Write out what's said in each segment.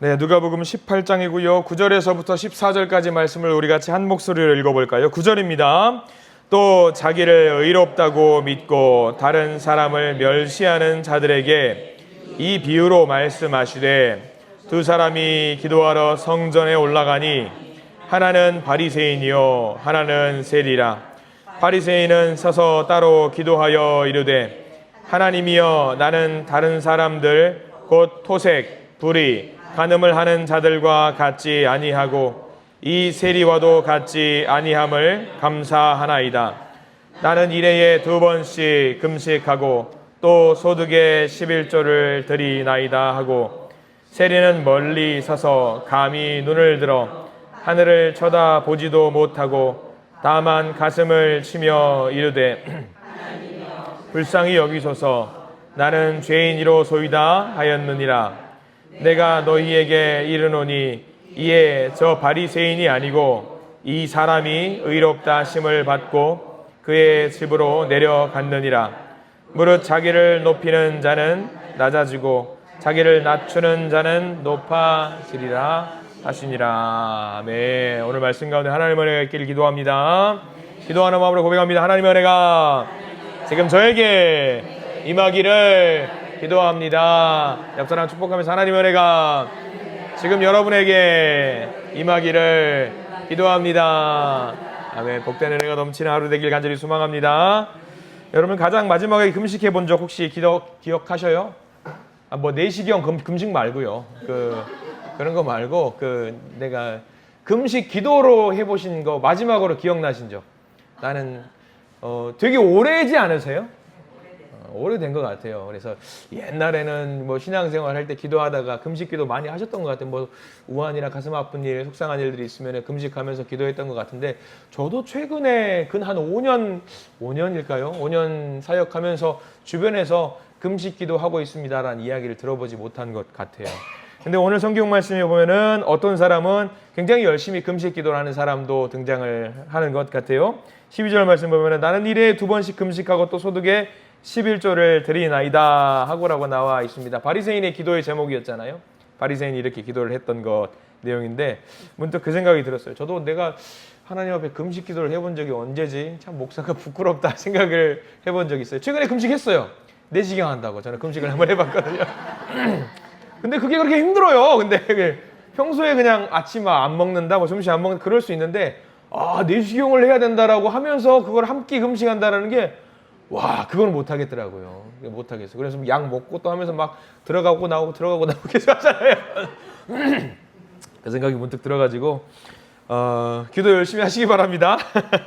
네, 누가복음 18장이고요. 9절에서부터 14절까지 말씀을 우리 같이 한 목소리로 읽어볼까요? 9절입니다. 또 자기를 의롭다고 믿고 다른 사람을 멸시하는 자들에게 이 비유로 말씀하시되 두 사람이 기도하러 성전에 올라가니 하나는 바리새인이요 하나는 세리라 바리새인은 서서 따로 기도하여 이르되 하나님이여 나는 다른 사람들 곧 토색 불의 간음을 하는 자들과 같지 아니하고 이 세리와도 같지 아니함을 감사하나이다. 나는 일해에 두 번씩 금식하고 또 소득의 11조를 드리나이다 하고 세리는 멀리 서서 감히 눈을 들어 하늘을 쳐다보지도 못하고 다만 가슴을 치며 이르되 불쌍히 여기소서 나는 죄인이로 소이다 하였느니라 내가 너희에게 이르노니 이에 저 바리새인이 아니고 이 사람이 의롭다 심을 받고 그의 집으로 내려갔느니라. 무릇 자기를 높이는 자는 낮아지고 자기를 낮추는 자는 높아지리라 하시니라. 아멘. 오늘 말씀 가운데 하나님의 은혜가 있기를 기도합니다. 기도하는 마음으로 고백합니다. 하나님의 은혜가 지금 저에게 임하기를 기도합니다 옆 사람 축복하면서 하나님의 은혜가 지금 여러분에게 임하기를 기도합니다. 아멘. 복된 은혜가 넘치는 하루 되길 간절히 소망합니다. 여러분 가장 마지막에 금식해 본 적 혹시 기억, 기억하셔요? 아, 뭐 내시경 금, 금식 말고요. 그 그런 거 말고 그 내가 금식 기도로 해보신 거 마지막으로 기억나신 적? 나는 어, 되게 오래지 않으세요? 어, 오래된 것 같아요. 그래서 옛날에는 뭐 신앙생활 할 때 기도하다가 금식기도 많이 하셨던 것 같아요. 뭐 우한이나 가슴 아픈 일, 속상한 일들이 있으면 금식하면서 기도했던 것 같은데 저도 최근에 근 한 5년, 5년일까요? 5년 사역하면서 주변에서 금식기도 하고 있습니다라는 이야기를 들어보지 못한 것 같아요. 근데 오늘 성경 말씀에 보면은 어떤 사람은 굉장히 열심히 금식 기도를 하는 사람도 등장을 하는 것 같아요. 12절 말씀 보면은 나는 일에 두 번씩 금식하고 또 소득에 11조를 드리나이다 하고라고 나와 있습니다. 바리새인의 기도의 제목이었잖아요. 바리새인이 이렇게 기도를 했던 것 내용인데 문득 그 생각이 들었어요. 저도 내가 하나님 앞에 금식 기도를 해본 적이 언제지? 참 목사가 부끄럽다 생각을 해본 적이 있어요. 최근에 금식했어요. 내시경 한다고 저는 금식을 한번 해봤거든요. 근데 그게 그렇게 힘들어요. 근데 평소에 그냥 아침 안 먹는다, 뭐 점심 안 먹는다 그럴 수 있는데 아 내시경을 해야 된다라고 하면서 그걸 한끼 금식한다라는 게 와, 그건 못 하겠더라고요. 못 하겠어. 그래서 약 먹고 또 하면서 막 들어가고 나오고 들어가고 나오고 계속 하잖아요. 그 생각이 문득 들어가지고 어, 기도 열심히 하시기 바랍니다.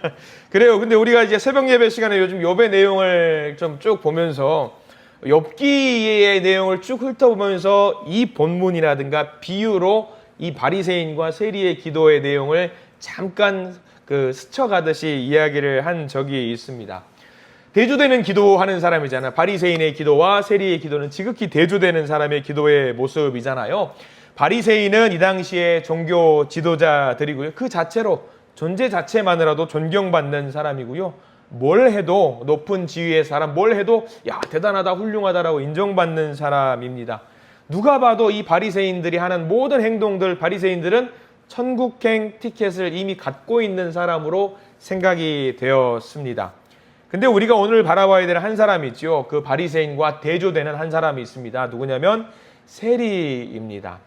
그래요. 근데 우리가 이제 새벽 예배 시간에 요즘 요배 내용을 좀 쭉 보면서 엽기의 내용을 쭉 훑어보면서 이 본문이라든가 비유로 이 바리새인과 세리의 기도의 내용을 잠깐 그 스쳐가듯이 이야기를 한 적이 있습니다. 대조되는 기도하는 사람이잖아. 바리새인의 기도와 세리의 기도는 지극히 대조되는 사람의 기도의 모습이잖아요. 바리새인은 이 당시에 종교 지도자들이고요. 그 자체로 존재 자체만으로도 존경받는 사람이고요. 뭘 해도 높은 지위의 사람, 뭘 해도 야 대단하다, 훌륭하다라고 인정받는 사람입니다. 누가 봐도 이 바리새인들이 하는 모든 행동들, 바리새인들은 천국행 티켓을 이미 갖고 있는 사람으로 생각이 되었습니다. 근데 우리가 오늘 바라봐야 될 한 사람이 있죠. 그 바리새인과 대조되는 한 사람이 있습니다. 누구냐면 세리입니다.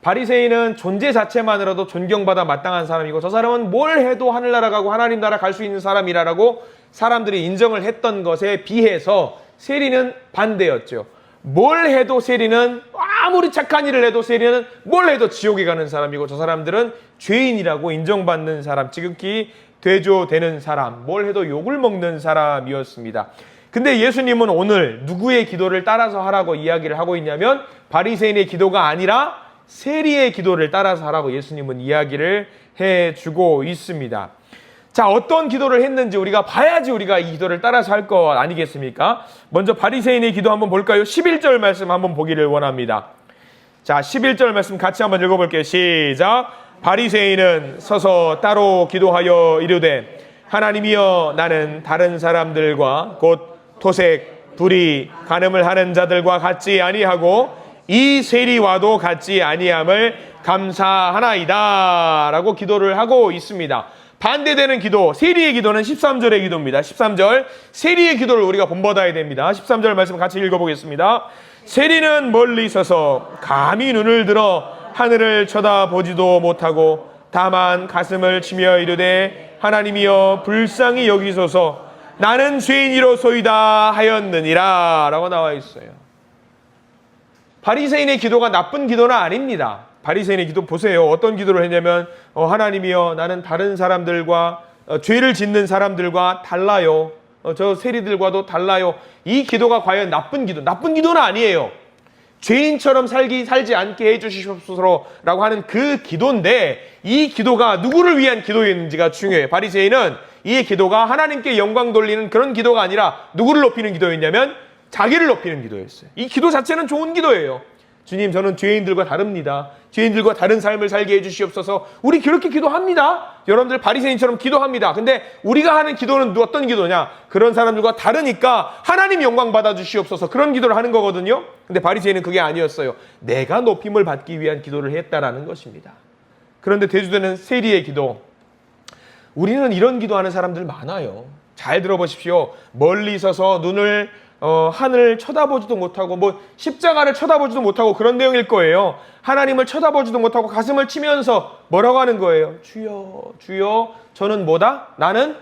바리새인은 존재 자체만으로도 존경받아 마땅한 사람이고 저 사람은 뭘 해도 하늘나라 가고 하나님 나라 갈 수 있는 사람이라고 사람들이 인정을 했던 것에 비해서 세리는 반대였죠. 뭘 해도 세리는 아무리 착한 일을 해도 세리는 뭘 해도 지옥에 가는 사람이고 저 사람들은 죄인이라고 인정받는 사람, 지극히 되조되는 사람, 뭘 해도 욕을 먹는 사람이었습니다. 근데 예수님은 오늘 누구의 기도를 따라서 하라고 이야기를 하고 있냐면 바리새인의 기도가 아니라 세리의 기도를 따라서 하라고 예수님은 이야기를 해 주고 있습니다. 자, 어떤 기도를 했는지 우리가 봐야지 우리가 이 기도를 따라서 할 것 아니겠습니까? 먼저 바리새인의 기도 한번 볼까요? 11절 말씀 한번 보기를 원합니다. 자, 11절 말씀 같이 한번 읽어 볼게요. 시작. 바리새인은 서서 따로 기도하여 이르되 하나님이여 나는 다른 사람들과 곧 토색, 불의, 간음을 하는 자들과 같지 아니하고 이 세리와도 같지 아니함을 감사하나이다 라고 기도를 하고 있습니다. 반대되는 기도, 세리의 기도는 13절의 기도입니다. 13절 세리의 기도를 우리가 본받아야 됩니다. 13절 말씀 같이 읽어보겠습니다. 세리는 멀리 있어서 감히 눈을 들어 하늘을 쳐다보지도 못하고 다만 가슴을 치며 이르되 하나님이여 불쌍히 여기소서 나는 죄인이로소이다 하였느니라 라고 나와 있어요. 바리새인의 기도가 나쁜 기도는 아닙니다. 바리새인의 기도 보세요. 어떤 기도를 했냐면 어, 하나님이여 나는 다른 사람들과 어, 죄를 짓는 사람들과 달라요. 어, 저 세리들과도 달라요. 이 기도가 과연 나쁜 기도? 나쁜 기도는 아니에요. 죄인처럼 살기 살지 않게 해주시옵소서라고 하는 그 기도인데 이 기도가 누구를 위한 기도였는지가 중요해요. 바리새인은 이 기도가 하나님께 영광 돌리는 그런 기도가 아니라 누구를 높이는 기도였냐면 자기를 높이는 기도였어요. 이 기도 자체는 좋은 기도예요. 주님, 저는 죄인들과 다릅니다. 죄인들과 다른 삶을 살게 해주시옵소서. 우리 그렇게 기도합니다. 여러분들 바리새인처럼 기도합니다. 근데 우리가 하는 기도는 어떤 기도냐? 그런 사람들과 다르니까 하나님 영광 받아 주시옵소서. 그런 기도를 하는 거거든요. 근데 바리새인은 그게 아니었어요. 내가 높임을 받기 위한 기도를 했다라는 것입니다. 그런데 대주되는 세리의 기도. 우리는 이런 기도하는 사람들 많아요. 잘 들어보십시오. 멀리 있어서 눈을 어, 하늘을 쳐다보지도 못하고 뭐 십자가를 쳐다보지도 못하고 그런 내용일 거예요. 하나님을 쳐다보지도 못하고 가슴을 치면서 뭐라고 하는 거예요? 주여, 주여, 저는 뭐다? 나는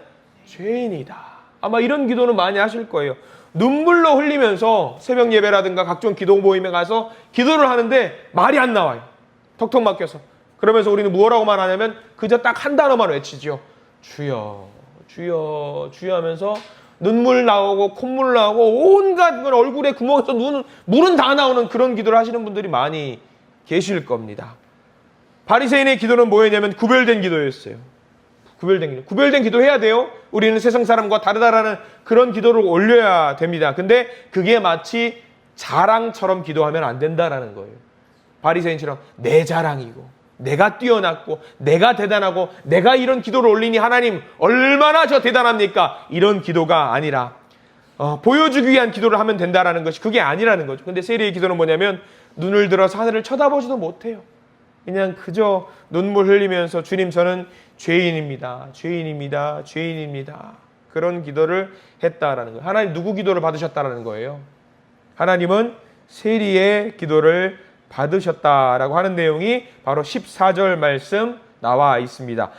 죄인이다. 아마 이런 기도는 많이 하실 거예요. 눈물로 흘리면서 새벽 예배라든가 각종 기도 모임에 가서 기도를 하는데 말이 안 나와요. 턱턱 막혀서. 그러면서 우리는 무엇라고만 하냐면 그저 딱 한 단어만 외치죠. 주여, 주여, 주여 하면서 눈물 나오고 콧물 나오고 온갖 걸 얼굴에 구멍에서 눈, 물은 다 나오는 그런 기도를 하시는 분들이 많이 계실 겁니다. 바리새인의 기도는 뭐였냐면 구별된 기도였어요. 구별된 기도. 구별된 기도 해야 돼요. 우리는 세상 사람과 다르다라는 그런 기도를 올려야 됩니다. 근데 그게 마치 자랑처럼 기도하면 안 된다라는 거예요. 바리새인처럼 내 자랑이고 내가 뛰어났고 내가 대단하고 내가 이런 기도를 올리니 하나님 얼마나 저 대단합니까? 이런 기도가 아니라 어, 보여주기 위한 기도를 하면 된다라는 것이 그게 아니라는 거죠. 근데 세리의 기도는 뭐냐면 눈을 들어서 하늘을 쳐다보지도 못해요. 그냥 그저 눈물 흘리면서 주님 저는 죄인입니다. 죄인입니다. 죄인입니다. 그런 기도를 했다라는 거예요. 하나님 누구 기도를 받으셨다라는 거예요. 하나님은 세리의 기도를 받으셨다라고 하는 내용이 바로 14절 말씀 나와 있습니다.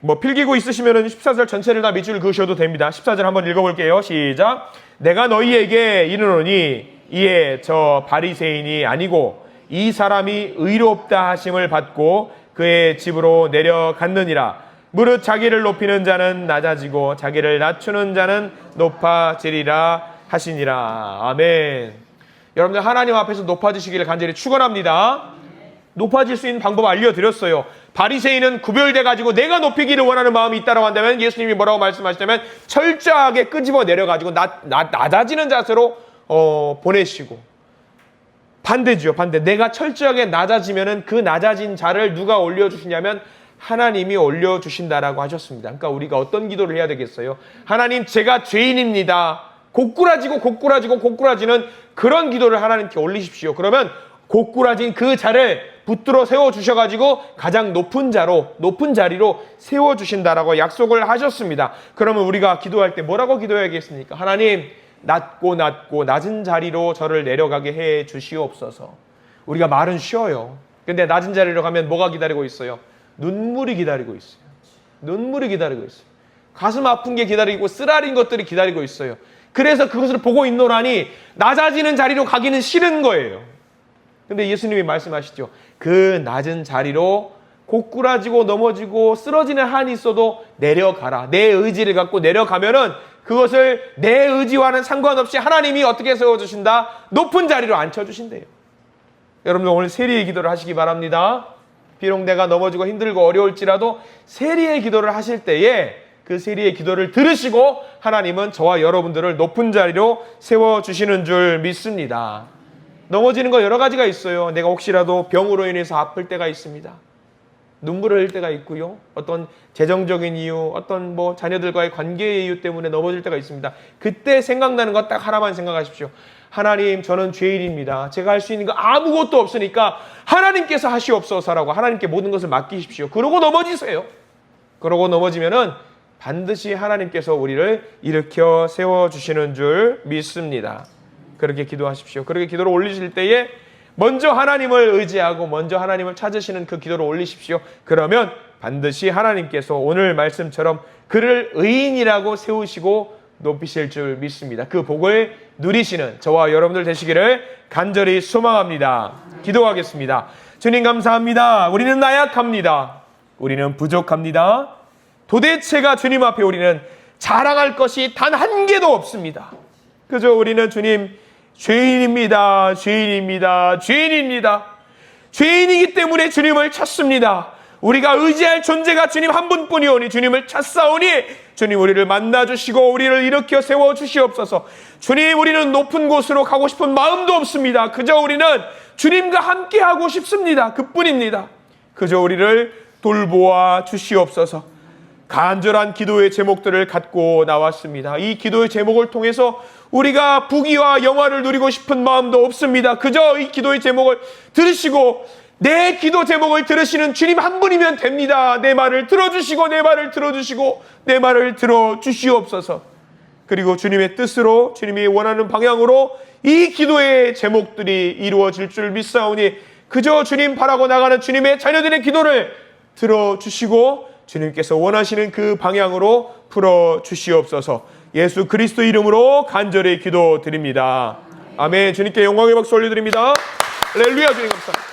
뭐 필기고 있으시면은 14절 전체를 다 밑줄 그으셔도 됩니다. 14절 한번 읽어볼게요. 시작. 내가 너희에게 이르노니 이에 저 바리새인이 아니고 이 사람이 의롭다 하심을 받고 그의 집으로 내려갔느니라. 무릇 자기를 높이는 자는 낮아지고 자기를 낮추는 자는 높아지리라 하시니라. 아멘. 여러분들 하나님 앞에서 높아지시기를 간절히 축원합니다. 높아질 수 있는 방법 알려드렸어요. 바리새인은 구별돼 가지고 내가 높이기를 원하는 마음이 있다고 한다면 예수님이 뭐라고 말씀하시냐면 철저하게 끄집어 내려 가지고 낮아지는 자세로 어, 보내시고 반대죠 반대 내가 철저하게 낮아지면은 그 낮아진 자를 누가 올려주시냐면 하나님이 올려주신다라고 하셨습니다. 그러니까 우리가 어떤 기도를 해야 되겠어요? 하나님 제가 죄인입니다. 고꾸라지고 고꾸라지고 고꾸라지는 그런 기도를 하나님께 올리십시오. 그러면 고꾸라진 그 자를 붙들어 세워 주셔 가지고 가장 높은 자로 높은 자리로 세워 주신다라고 약속을 하셨습니다. 그러면 우리가 기도할 때 뭐라고 기도해야겠습니까? 하나님 낮고 낮고 낮은 자리로 저를 내려가게 해 주시옵소서. 우리가 말은 쉬어요. 근데 낮은 자리로 가면 뭐가 기다리고 있어요? 눈물이 기다리고 있어요. 눈물이 기다리고 있어요. 가슴 아픈 게 기다리고 쓰라린 것들이 기다리고 있어요. 그래서 그것을 보고 있노라니 낮아지는 자리로 가기는 싫은 거예요. 근데 예수님이 말씀하시죠. 그 낮은 자리로 고꾸라지고 넘어지고 쓰러지는 한이 있어도 내려가라. 내 의지를 갖고 내려가면은 그것을 내 의지와는 상관없이 하나님이 어떻게 세워주신다? 높은 자리로 앉혀주신대요. 여러분 오늘 세리의 기도를 하시기 바랍니다. 비록 내가 넘어지고 힘들고 어려울지라도 세리의 기도를 하실 때에 그 세리의 기도를 들으시고 하나님은 저와 여러분들을 높은 자리로 세워주시는 줄 믿습니다. 넘어지는 거 여러 가지가 있어요. 내가 혹시라도 병으로 인해서 아플 때가 있습니다. 눈물을 흘릴 때가 있고요. 어떤 재정적인 이유, 어떤 뭐 자녀들과의 관계의 이유 때문에 넘어질 때가 있습니다. 그때 생각나는 것 딱 하나만 생각하십시오. 하나님 저는 죄인입니다. 제가 할 수 있는 거 아무것도 없으니까 하나님께서 하시옵소서라고 하나님께 모든 것을 맡기십시오. 그러고 넘어지세요. 그러고 넘어지면은 반드시 하나님께서 우리를 일으켜 세워 주시는 줄 믿습니다. 그렇게 기도하십시오. 그렇게 기도를 올리실 때에 먼저 하나님을 의지하고 먼저 하나님을 찾으시는 그 기도를 올리십시오. 그러면 반드시 하나님께서 오늘 말씀처럼 그를 의인이라고 세우시고 높이실 줄 믿습니다. 그 복을 누리시는 저와 여러분들 되시기를 간절히 소망합니다. 기도하겠습니다. 주님 감사합니다. 우리는 나약합니다. 우리는 부족합니다. 도대체가 주님 앞에 우리는 자랑할 것이 단 한 개도 없습니다. 그저 우리는 주님 죄인입니다. 죄인입니다. 죄인입니다. 죄인이기 때문에 주님을 찾습니다. 우리가 의지할 존재가 주님 한 분뿐이오니 주님을 찾사오니 주님 우리를 만나 주시고 우리를 일으켜 세워 주시옵소서. 주님 우리는 높은 곳으로 가고 싶은 마음도 없습니다. 그저 우리는 주님과 함께 하고 싶습니다. 그뿐입니다. 그저 우리를 돌보아 주시옵소서. 간절한 기도의 제목들을 갖고 나왔습니다. 이 기도의 제목을 통해서 우리가 부귀와 영화를 누리고 싶은 마음도 없습니다. 그저 이 기도의 제목을 들으시고 내 기도 제목을 들으시는 주님 한 분이면 됩니다. 내 말을 들어주시고 내 말을 들어주시고 내 말을 들어주시옵소서. 그리고 주님의 뜻으로 주님이 원하는 방향으로 이 기도의 제목들이 이루어질 줄 믿사오니 그저 주님 바라고 나가는 주님의 자녀들의 기도를 들어주시고 주님께서 원하시는 그 방향으로 풀어 주시옵소서. 예수 그리스도 이름으로 간절히 기도드립니다. 아멘. 주님께 영광의 박수 올려드립니다. 할렐루야 주님 감사합니다.